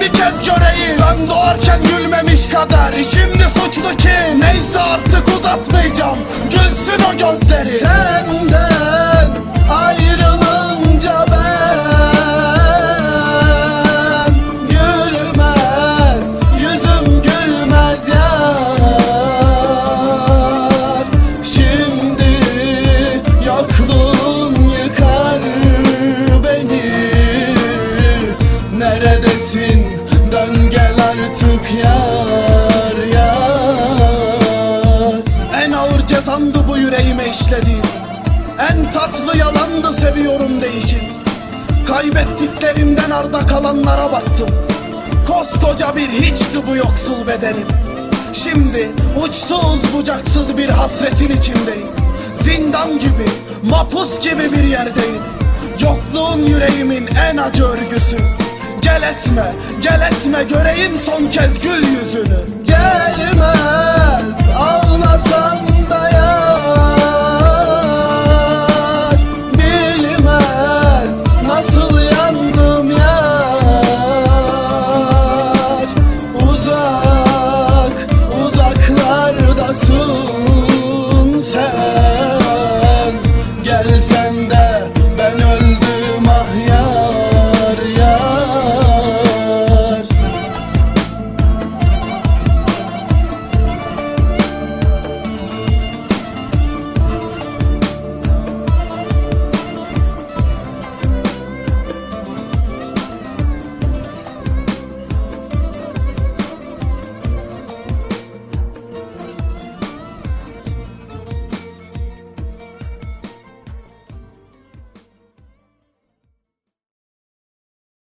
Bir kez göreyim. Ben doğarken gülmemiş kader. Şimdi suçlu kim Neyse artık uzatmayacağım. Gülsün o gözleri. Senden Neredesin dön gel artık yar yar. En ağır cezandı bu yüreğime işlediğin En tatlı yalandı seviyorum değişin Kaybettiklerimden arda kalanlara baktım. Koskoca bir hiçti bu yoksul bedenim. Şimdi uçsuz bucaksız bir hasretin içindeyim. Zindan gibi, mapus gibi bir yerdeyim. Yokluğun yüreğimin en acı örgüsü Gel etme, gel etme göreyim son kez gül yüzünü. Gelmez ağlasam da Bilmez nasıl yandım yar. Uzak, uzaklardasın sen. Gelsen